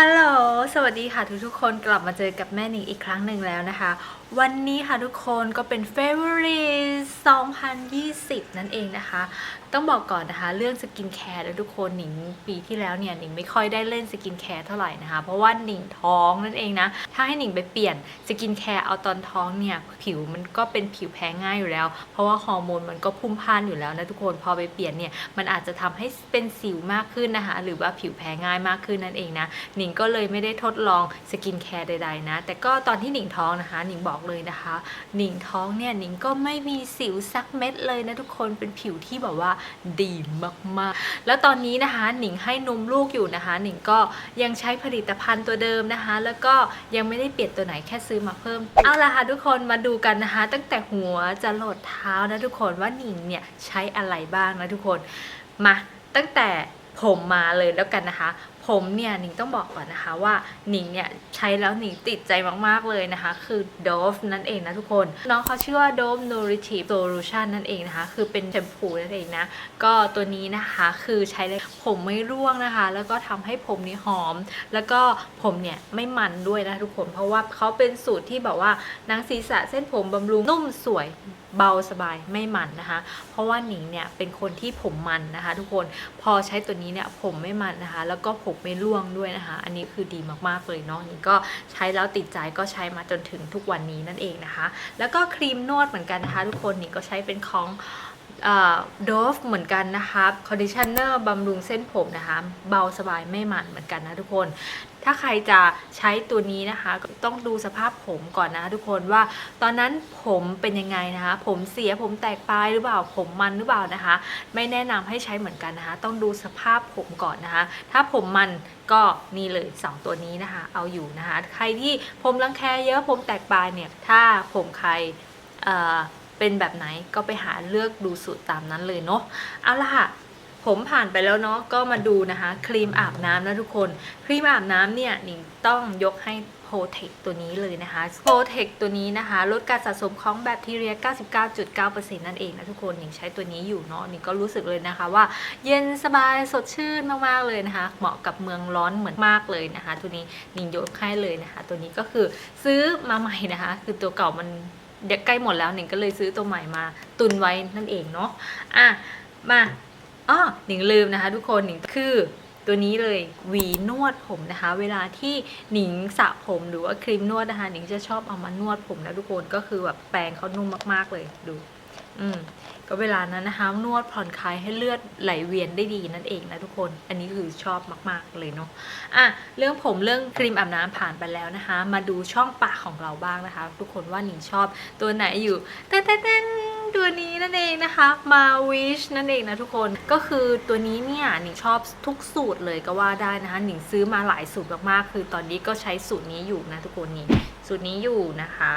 ฮัลโหล สวัสดีค่ะทุกๆคนกลับมาเจอกับแม่หนิงอีกครั้งหนึ่งแล้วนะคะ วันนี้ค่ะทุกคนก็เป็น February 2020 นั่นเองนะคะ ต้องบอกก่อนนะคะเรื่องสกินแคร์แล้วทุกคนหนิงปีที่แล้วเนี่ยหนิงไม่ค่อยได้เล่นสกินแคร์เท่าไหร่นะคะ เพราะว่าหนิงท้องนั่นเองนะ ถ้าให้หนิงไปเปลี่ยนสกินแคร์เอาตอนท้องเนี่ยผิวมันก็เป็นผิวแพ้ง่ายอยู่แล้ว เพราะว่าฮอร์โมนมันก็พุ่งพล่านอยู่แล้วนะทุกคนพอไปเปลี่ยนเนี่ยมันอาจจะทำให้เป็นสิวมากขึ้นนะคะ หรือว่าผิวแพ้ง่ายมากขึ้นนั่นเองนะหนิงก็เลยไม่ได้ทดลองสกินแคร์ใดๆนะ แต่ก็ตอนที่หนิงท้องนะคะหนิงบอกเลยนะคะ หนิงท้องเนี่ยหนิงก็ไม่มีสิวสักเม็ดเลยนะทุกคนเป็นผิวที่แบบว่าดีมากๆ แล้วตอนนี้นะคะหนิงให้นมลูกอยู่นะคะ หนิงก็ยังใช้ผลิตภัณฑ์ตัวเดิมนะคะ แล้วก็ยังไม่ได้เปลี่ยนตัวไหนแค่ซื้อมาเพิ่ม เอาละค่ะทุกคนมาดูกันนะคะ ตั้งแต่หัวจะหลดเท้านะทุกคนว่าหนิงเนี่ยใช้อะไรบ้างนะทุกคนมาตั้งแต่ผมมาเลยแล้วกันนะคะ ผมเนี่ยหนิงต้องบอกก่อนนะคะว่าหนิงเนี่ยใช้แล้วหนิงติดใจมากๆเลยนะคะ คือ Dove นั่นเองนะทุกคน น้องเขาชื่อว่า Dove Nourishing Solution นั่นเองนะคะ คือเป็นแชมพูนั่นเองนะ ก็ตัวนี้นะคะคือใช้แล้วผมไม่ร่วงนะคะ แล้วก็ทำให้ผมนี่หอม แล้วก็ผมเนี่ยไม่มันด้วยนะทุกคน เพราะว่าเขาเป็นสูตรที่แบบว่าหนังศีรษะเส้นผมบำรุงนุ่มสวย เบาสบายไม่มันนะคะ เพราะว่าหนิงเนี่ยเป็นคนที่ผมมันนะคะ ทุกคนพอใช้ตัวนี้เนี่ยผมไม่มันนะคะ แล้วก็ผมไม่ร่วงด้วยนะคะ อันนี้คือดีมากๆเลยเนาะหนิงก็ใช้แล้วติดใจก็ใช้มาจนถึงทุกวันนี้นั่นเองนะคะ แล้วก็ครีมนวดเหมือนกันนะคะ ทุกคนหนิงก็ใช้เป็นของ โดฟเหมือนกันนะคะคอนดิชเนอร์บำรุงเส้นผมนะคะ เบาสบายไม่มันเหมือนกันนะทุกคน ถ้าใครจะใช้ตัวนี้นะคะก็ต้องดูสภาพผมก่อนนะทุกคนว่า ตอนนั้นผมเป็นยังไงนะคะ ผมเสียผมแตกปลายหรือเปล่าผมมันหรือเปล่านะคะ ไม่แนะนำให้ใช้เหมือนกันนะคะ ต้องดูสภาพผมก่อนนะคะ ถ้าผมมันก็นี่เลย 2 ตัวนี้นะคะ เอาอยู่นะคะ ใครที่ผมรังแคเยอะผมแตกปลายเนี่ยถ้าผมใคร เป็นแบบไหนก็ไปหาเลือกดูสูตรตามนั้นเลยเนาะเอาล่ะค่ะผมผ่านไปแล้วเนาะก็มาดูนะคะครีมอาบน้ำนะทุกคน ครีมอาบน้ำเนี่ยหนิงต้องยกให้ Protect ตัวนี้เลยนะคะ Protect ตัวนี้นะคะ ลดการสะสมของแบคทีเรีย 99.9%นั่นเองนะทุกคนหนิงใช้ตัวนี้อยู่เนาะหนิงก็รู้สึกเลยนะคะว่าเย็นสบายสดชื่นมากๆเลยนะคะ เหมาะกับเมืองร้อนเหมือนมากเลยนะคะ ตัวนี้หนิงยกให้เลยนะคะ ตัวนี้ก็คือซื้อมาใหม่นะคะ คือตัวเก่ามัน เดี๋ยวใกล้หมดแล้วหนิงก็เลยซื้อตัวใหม่มา ตุนไว้นั่นเองเนาะอะมาอ๋อหนิงลืมนะคะ ทุกคนหนิงคือตัวนี้เลยหวีนวดผมนะคะ เวลาที่หนิงสระผมหรือว่าครีมนวดนะคะหนิงจะชอบเอามานวดผมนะทุกคนก็คือแบบแปรงเขานุ่มมากๆเลยดู อืม ก็เวลานั้นนะคะนวดผ่อนคลายให้เลือดไหลเวียนได้ดีนั่นเองนะทุกคน อันนี้คือชอบมาก ๆเลยเนาะอะเรื่องผมเรื่องครีมอาบน้ำผ่านไปแล้วนะคะ มาดูช่องปากของเราบ้างนะคะ ทุกคนว่าหนิงชอบตัวไหนอยู่เต้นเต้นเต้นตัวนี้นั่นเองนะคะมาวิชนั่นเองนะทุกคนก็คือตัวนี้เนี่ยหนิงชอบทุกสูตรเลยก็ว่าได้นะคะหนิงซื้อมาหลายสูตรมากๆ คือตอนนี้ก็ใช้สูตรนี้อยู่นะทุกคนนี่สูตรนี้อยู่นะคะ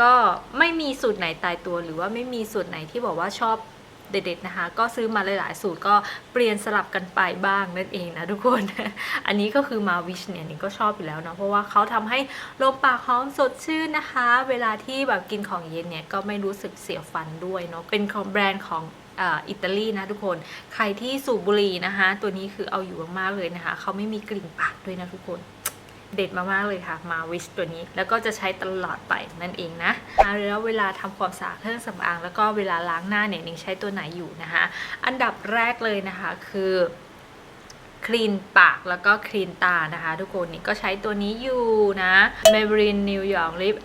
ก็ไม่มีสูตรไหนตายตัวหรือว่าไม่มีสูตรไหนที่บอกว่าชอบเด็ดๆนะคะ ก็ซื้อมาหลายๆสูตรก็เปลี่ยนสลับกันไปบ้างนั่นเองนะทุกคน อันนี้ก็คือมาวิชเนี่ยนิงก็ชอบอยู่แล้วเนาะเพราะว่าเขาทำให้ลมปากหอมสดชื่นนะคะ เวลาที่แบบกินของเย็นเนี่ยก็ไม่รู้สึกเสียฟันด้วยเนาะเป็นของแบรนด์ของอิตาลีนะทุกคน ใครที่สูบบุหรี่นะคะ ตัวนี้คือเอาอยู่มากๆเลยนะคะ เขาไม่มีกลิ่นปากด้วยนะทุกคน เด็ดมากๆเลยค่ะ มาวิชตัวนี้ แล้วก็จะใช้ตลอดไปนั่นเองนะอะแล้วเวลาทำความสะอาดเครื่องสำอาง แล้วก็เวลาล้างหน้าเนี่ยนิงใช้ตัวไหนอยู่นะคะ อันดับแรกเลยนะคะคือคลีนปากแล้วก็คลีนตานะคะ ทุกคนนี่ก็ใช้ตัวนี้อยู่นะ Maybelline New York Lip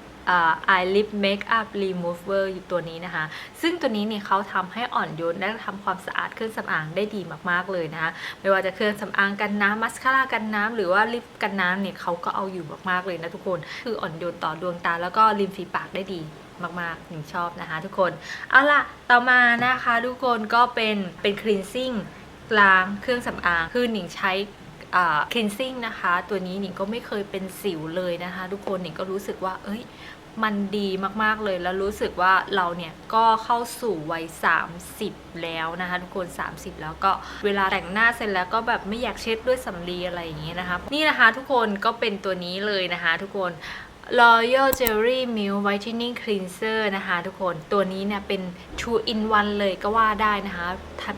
eye lip makeup remover อยู่ตัวนี้นะคะ ซึ่งตัวนี้เนี่ยเขาทำให้อ่อนโยนและทำความสะอาดเครื่องสำอางได้ดีมากๆเลยนะคะ ไม่ว่าจะเครื่องสำอางกันน้ำมัสคาร่ากันน้ำหรือว่าลิปกันน้ำเนี่ยเขาก็เอาอยู่มากๆเลยนะทุกคน คืออ่อนโยนต่อดวงตาแล้วก็ริมฝีปากได้ดีมากๆหนึ่งชอบนะคะทุกคน เอาล่ะ ต่อมานะคะทุกคนก็เป็นเป็น cleansing ล้างเครื่องสำอางคือหนิงใช้อ่า cleansing นะคะ ตัวนี้หนิงก็ไม่เคยเป็นสิวเลยนะคะ ทุกคนหนิงก็รู้สึกว่า เอ้ย มันดีมากๆเลยแล้วรู้สึกว่าเราเนี่ยก็เข้าสู่วัย 30 แล้วนะคะทุกคน 30 แล้วก็เวลาแต่งหน้าเสร็จแล้วก็แบบไม่อยากเช็ดด้วยสำลีอะไรอย่างเงี้ยนะคะ นี่นะคะทุกคนก็เป็นตัวนี้เลยนะคะทุกคน Royal Jelly Milk Whitening Cleanser นะคะทุกคนตัวนี้เนี่ยเป็น two in one เลยก็ว่าได้นะคะ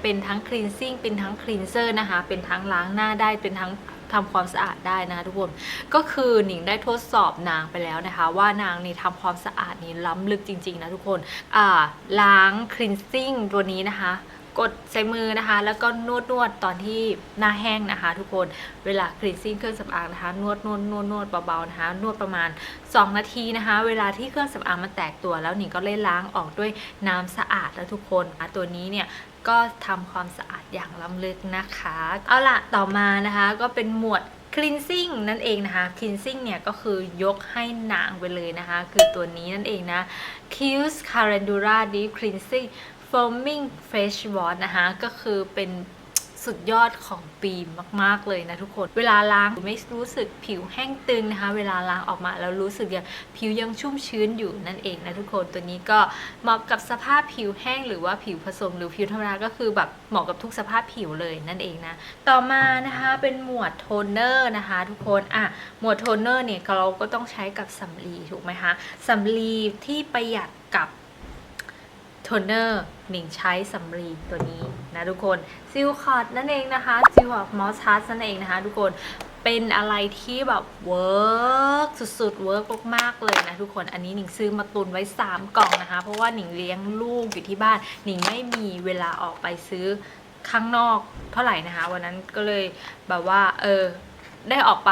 เป็นทั้ง cleansing เป็นทั้ง cleanser นะคะ เป็นทั้งล้างหน้าได้เป็นทั้ง ทำความสะอาดได้นะทุกคน ก็คือหนิงได้ทดสอบนางไปแล้วนะคะ ว่านางนี่ทำความสะอาดนี่ล้ำลึกจริงๆนะทุกคนอ่าล้าง cleansing ตัวนี้นะคะกดใส่มือนะคะ แล้วก็นวดนวดตอนที่หน้าแห้งนะคะ ทุกคนเวลา cleansing เครื่องสำอางนะคะนวดนวดนวดนวดเบาๆนะคะ นวดประมาณ 2 นาทีนะคะ เวลาที่เครื่องสำอางมันแตกตัวแล้วหนิงก็เลยล้างออกด้วยน้ำสะอาดแล้วทุกคนอะตัวนี้เนี่ย ก็ทำความสะอาดอย่างล้ำลึกนะคะ เอาล่ะต่อมานะคะก็เป็นหมวด cleansing นั่นเองนะคะ cleansing เนี่ยก็คือยกให้นางไปเลยนะคะ คือตัวนี้นั่นเองนะ Cuse Calendula Deep Cleansing Foaming Fresh Wash นะคะ ก็คือเป็น สุดยอดของปีมาก ๆ เลยนะทุกคน เวลาล้างไม่รู้สึกผิวแห้งตึงนะคะ เวลาล้างออกมาแล้วรู้สึกยังผิวยังชุ่มชื้นอยู่นั่นเองนะทุกคนตัวนี้ก็เหมาะกับสภาพผิวแห้งหรือว่าผิวผสมหรือผิวธรรมดาก็คือแบบเหมาะกับทุกสภาพผิวเลยนั่นเองนะ ต่อมานะคะเป็นหมวดโทนเนอร์นะคะ ทุกคนอะหมวดโทนเนอร์เนี่ยเราก็ต้องใช้กับสำลีถูกไหมคะสำลีที่ประหยัดกับ นเนอร์หนิงใช้สำลีตัวนี้นะทุกคนซิลคอร์ดนั่นเองนะคะซิลคอร์ดมอสทัสนั่นเองนะคะ ทุกคนเป็นอะไรที่แบบเวิร์กสุดๆเวิร์กมากๆเลยนะทุกคนอันนี้หนิงซื้อมาตุนไว้ 3 กล่องนะคะ เพราะว่าหนิงเลี้ยงลูกอยู่ที่บ้าน หนิงไม่มีเวลาออกไปซื้อข้างนอกเท่าไหร่นะคะ วันนั้นก็เลยแบบว่าเออ ได้ออกไป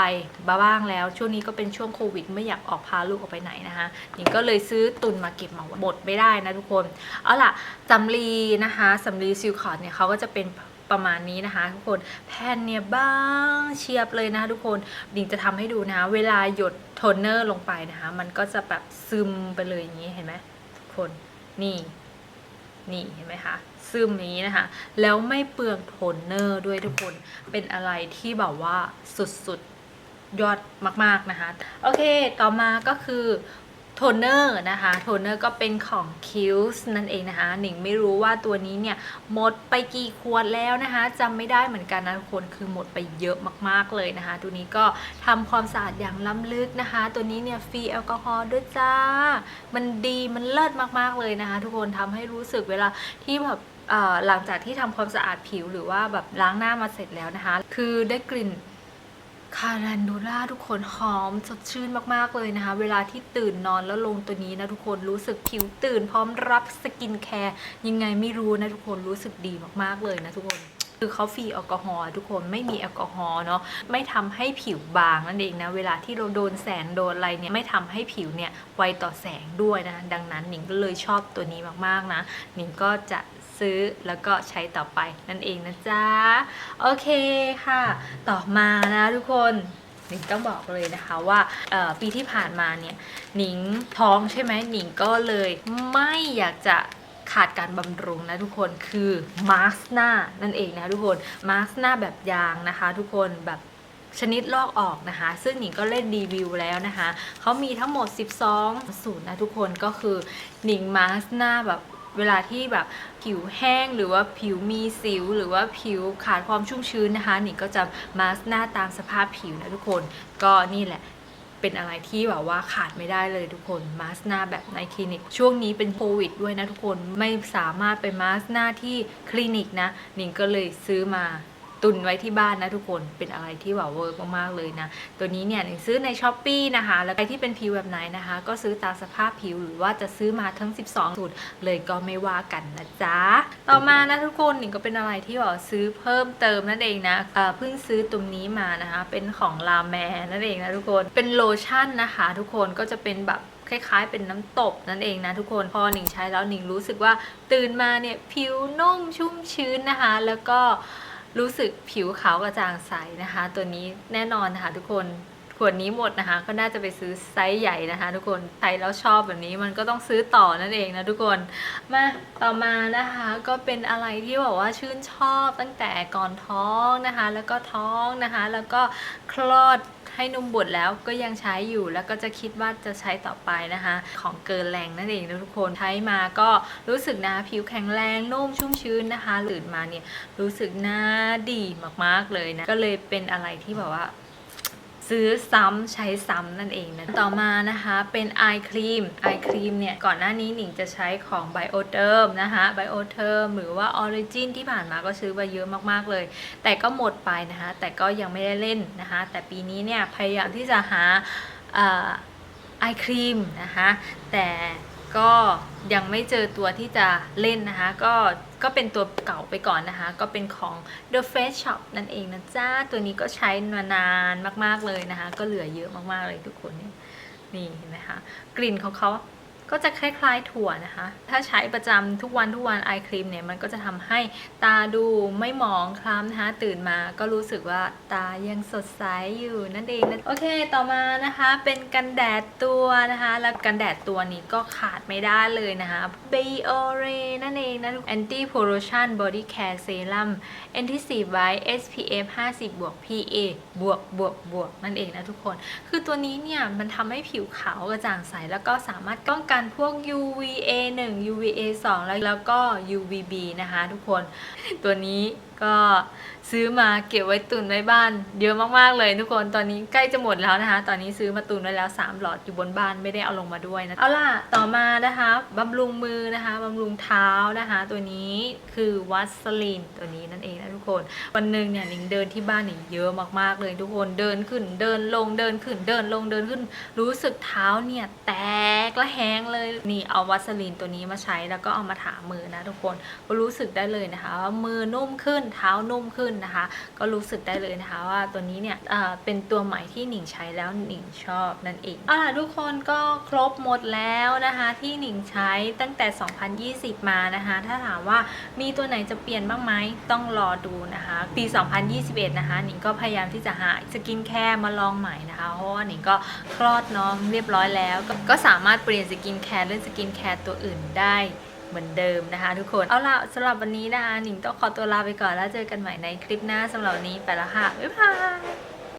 บ้างแล้ว ช่วงนี้ก็เป็นช่วงโควิด ไม่อยากออกพาลูกออกไปไหนนะคะนิงก็เลยซื้อตุนมาเก็บมาไว้หมดไม่ได้นะทุกคน เอาล่ะสำลีนะคะสำลีซิลคอร์ดเนี่ยเขาก็จะเป็นประมาณนี้นะคะ ทุกคนแผ่นเนี่ยบางเฉียบเลยนะคะทุกคนดิงจะทำให้ดูนะะเวลาหยดโทนเนอร์ลงไปนะคะ มันก็จะแบบซึมไปเลยอย่างนี้เห็นไหมทุกคนนี่นี่เห็นไหมคะ ซึมนี้นะคะ แล้วไม่เปลืองโทนเนอร์ด้วยทุกคนเป็นอะไรที่แบบว่าสุดๆยอดมากๆนะคะ โอเคต่อมาก็คือโทนเนอร์นะคะโทนเนอร์ก็เป็นของ k i l s นั่นเองนะคะ หนิงไม่รู้ว่าตัวนี้เนี่ย หมดไปกี่ขวดแล้วนะคะจำไม่ได้เหมือนกันนะทุกคนคือหมดไปเยอะมากๆเลยนะคะ ตัวนี้ก็ทำความสะอาดอย่างล้ำลึกนะคะ ตัวนี้เนี่ยฟรีแอลกอฮอล์ด้วยจ้า มันดีมันเลิศมากๆเลยนะคะ ทุกคนทำให้รู้สึกเวลาที่แบบ หลังจากที่ทำความสะอาดผิวหรือว่าแบบล้างหน้ามาเสร็จแล้วนะคะ คือได้กลิ่นคารันดูล่าทุกคนหอมสดชื่นมากๆเลยนะคะ เวลาที่ตื่นนอนแล้วลงตัวนี้นะทุกคนรู้สึกผิวตื่นพร้อมรับสกินแคร์ยังไงไม่รู้นะทุกคนรู้สึกดีมากๆเลยนะทุกคนคือเขาฟรีแอลกอฮอล์ทุกคนไม่มีแอลกอฮอล์เนาะไม่ทำให้ผิวบางนั่นเองนะเวลาที่เราโดนแสงโดนอะไรเนี่ยไม่ทำให้ผิวเนี่ยไวต่อแสงด้วยนะดังนั้นหนิงก็เลยชอบตัวนี้มากๆนะหนิงก็จะ ซื้อแล้วก็ใช้ต่อไปนั่นเองนะจ๊ะ โอเคค่ะ ต่อมานะทุกคนหนิงต้องบอกเลยนะคะว่าปีที่ผ่านมาเนี่ยหนิงท้องใช่ไหมหนิงก็เลยไม่อยากจะขาดการบำรุงนะทุกคนคือมาสหน้านั่นเองนะคะทุกคนมาสหน้าแบบยางนะคะ ทุกคนแบบชนิดลอกออกนะคะ ซึ่งหนิงก็เล่นรีวิวแล้วนะคะเขามีทั้งหมด 12 สูตรนะทุกคนก็คือหนิงมาสหน้าแบบ เวลาที่แบบผิวแห้งหรือว่าผิวมีสิว หรือว่าผิวขาดความชุ่มชื้นนะคะหนิงก็จะมาสหน้าตามสภาพผิวนะทุกคน ก็นี่แหละเป็นอะไรที่แบบว่าขาดไม่ได้เลยทุกคนมาสหน้าแบบในคลินิก ช่วงนี้เป็นโควิดด้วยนะทุกคนไม่สามารถไปมาสหน้าที่คลินิกนะหนิงก็เลยซื้อมา ตุนไว้ที่บ้านนะทุกคนเป็นอะไรที่แบบเวิร์กมากๆเลยนะ ตัวนี้เนี่ยหนิงซื้อในช้อปปีนะคะ แล้วใครที่เป็นผิวแบบไหนนะคะ ก็ซื้อตามสภาพผิวหรือว่าจะซื้อมาทั้ง 12 สูตร เลยก็ไม่ว่ากันนะจ๊ะ ต่อมานะทุกคนหนิงก็เป็นอะไรที่แบบซื้อเพิ่มเติมนั่นเองนะเพิ่งซื้อตัวนี้มานะคะ เป็นของลาแมนั่นเองนะทุกคนเป็นโลชั่นนะคะ ทุกคนก็จะเป็นแบบคล้ายๆ เป็นน้ำตบนั่นเองนะทุกคนพอหนิงใช้แล้วหนิงรู้สึกว่าตื่นมาเนี่ยผิวนุ่มชุ่มชื้นนะคะ แล้วก็ รู้สึกผิวขาวกระจ่างใสนะคะ ตัวนี้แน่นอนนะคะทุกคนขวดนี้หมดนะคะ ก็น่าจะไปซื้อไซส์ใหญ่นะคะ ทุกคนใช้แล้วชอบแบบนี้มันก็ต้องซื้อต่อนั่นเองนะทุกคนมาต่อมานะคะก็เป็นอะไรที่แบบว่าชื่นชอบตั้งแต่ก่อนท้องนะคะ แล้วก็ท้องนะคะ แล้วก็คลอด ให้นมบุตรแล้วก็ยังใช้อยู่แล้วก็จะคิดว่าจะใช้ต่อไปนะคะ ของเกินแรงนั่นเองนะทุกคนใช้มาก็รู้สึกนะผิวแข็งแรงนุ่มชุ่มชื้นนะคะตื่นมาเนี่ยรู้สึกหน้าดีมากๆเลยนะก็เลยเป็นอะไรที่แบบว่า ซื้อซ้ำใช้ซ้ำนั่นเองนะ ต่อมานะคะเป็นไอครีมไอครีมเนี่ย ก่อนหน้านี้หนิงจะใช้ของ Bioterm นะคะ Bioterm หรือว่า Origin ที่ผ่านมาก็ซื้อไปเยอะมากๆเลย แต่ก็หมดไปนะคะ แต่ก็ยังไม่ได้เล่นนะคะ แต่ปีนี้เนี่ยพยายามที่จะหาไอครีมนะคะ แต่ ก็ยังไม่เจอตัวที่จะเล่นนะคะ ก็ก็เป็นตัวเก่าไปก่อนนะคะ ก็เป็นของ The Face Shop นั่นเองนะจ้า ตัวนี้ก็ใช้มานานมากๆเลยนะคะ ก็เหลือเยอะมากๆเลยทุกคนนี่ยนี่เห็นไหมคะ กลิ่นของเขา ก็จะคล้ายๆถั่วนะคะ ถ้าใช้ประจำทุกวันทุกวันไอครีมเนี่ยมันก็จะทำให้ตาดูไม่หมองคล้ำนะคะ ตื่นมาก็รู้สึกว่าตายังสดใสอยู่นั่นเองนะโอเคต่อมานะคะเป็นกันแดดตัวนะคะ แล้วกันแดดตัวนี้ก็ขาดไม่ได้เลยนะคะ Biore นั่นเองนะ Anti Pollution Body Care Serum Anti White SPF 50บวก PA บวกบวกบวกนั่นเองนะทุกคน คือตัวนี้เนี่ยมันทำให้ผิวขาวกระจ่างใสแล้วก็สามารถป้องกันพวก UVA 1 UVA 2แล้วแล้วก็ UVB นะคะทุกคนตัวนี้ ก็ซื้อมาเก็บไว้ตุนไว้บ้าน เยอะมากๆเลยทุกคนตอนนี้ใกล้จะหมดแล้วนะคะ ตอนนี้ซื้อมาตุนไว้แล้ว 3 หลอดอยู่บนบ้านไม่ได้เอาลงมาด้วยนะเอาล่ะต่อมานะคะบำรุงมือนะคะบำรุงเท้านะคะ ตัวนี้คือวัสลีนตัวนี้นั่นเองนะทุกคนวันหนึ่งเนี่ยหนิงเดินที่บ้านหนิงเยอะมากๆเลยทุกคนเดินขึ้นเดินลงเดินขึ้นเดินลงเดินขึ้น รู้สึกเท้าเนี่ยแตกและแห้งเลยนี่เอาวัสลีนตัวนี้มาใช้แล้วก็เอามาถามือนะทุกคนก็รู้สึกได้เลยนะคะว่ามือนุ่มขึ้นเท้านุ่มขึ้นนะคะ ก็รู้สึกได้เลยนะคะว่าตัวนี้เนี่ยเป็นตัวใหม่ที่หนิงใช้แล้วหนิงชอบนั่นเองเอาล่ะทุกคนก็ครบหมดแล้วนะคะ ที่หนิงใช้ตั้งแต่ 2020 มานะคะ ถ้าถามว่ามีตัวไหนจะเปลี่ยนบ้างไหมต้องรอดูนะคะ ปี 2021 นะคะหนิงก็พยายามที่จะหาสกินแคร์มาลองใหม่นะคะเพราะว่าหนิงก็คลอดน้องเรียบร้อยแล้ว ก็ก็สามารถเปลี่ยนสกินแคร์เล่นสกินแคร์ตัวอื่นได้ เหมือนเดิมนะคะ ทุกคนเอาล่ะสำหรับวันนี้นะคะหนิงต้องขอตัวลาไปก่อนแล้วเจอกันใหม่ในคลิปหน้าสำหรับวันนี้ไปแล้วค่ะบ๊ายบาย